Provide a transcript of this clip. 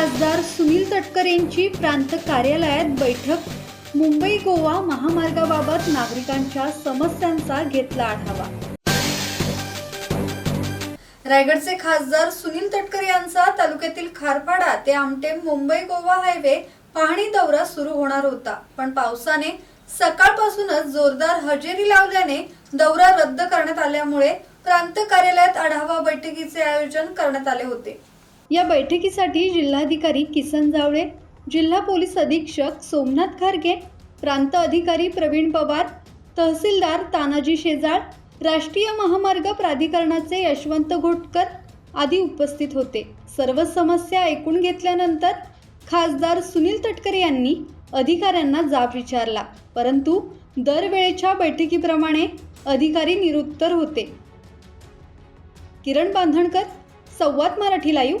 तटकर यांची प्रांत कार्यालयात बैठक. मुंबई गोवा महामार्गाबाबत नागरिकांच्या समस्यांचा घेतला आढावा. रायगडचे खासदार सुनील तटकर यांचा तालुक्यातील खारपाडा ते आमटे मुंबई गोवा हायवे पाहणी दौरा सुरू होणार होता. पण पावसाने सकाळपासूनच जोरदार हजेरी लावल्याने दौरा रद्द करण्यात आल्यामुळे प्रांत कार्यालयात आढावा बैठकीचे आयोजन करण्यात आले होते. या बैठकीसाठी जिल्हाधिकारी किसन जावळे जिल्हा पोलीस अधीक्षक सोमनाथ खारगे प्रांत अधिकारी प्रवीण पवार तहसीलदार तानाजी शेजाळ राष्ट्रीय महामार्ग प्राधिकरणाचे यशवंत घोटकर आदी उपस्थित होते. सर्व समस्या ऐकून घेतल्यानंतर खासदार सुनील तटकरे यांनी अधिकाऱ्यांना जाब विचारला. परंतु दरवेळेच्या बैठकीप्रमाणे अधिकारी निरुत्तर होते. किरण बांधणकर संवाद मराठी लाईव्ह.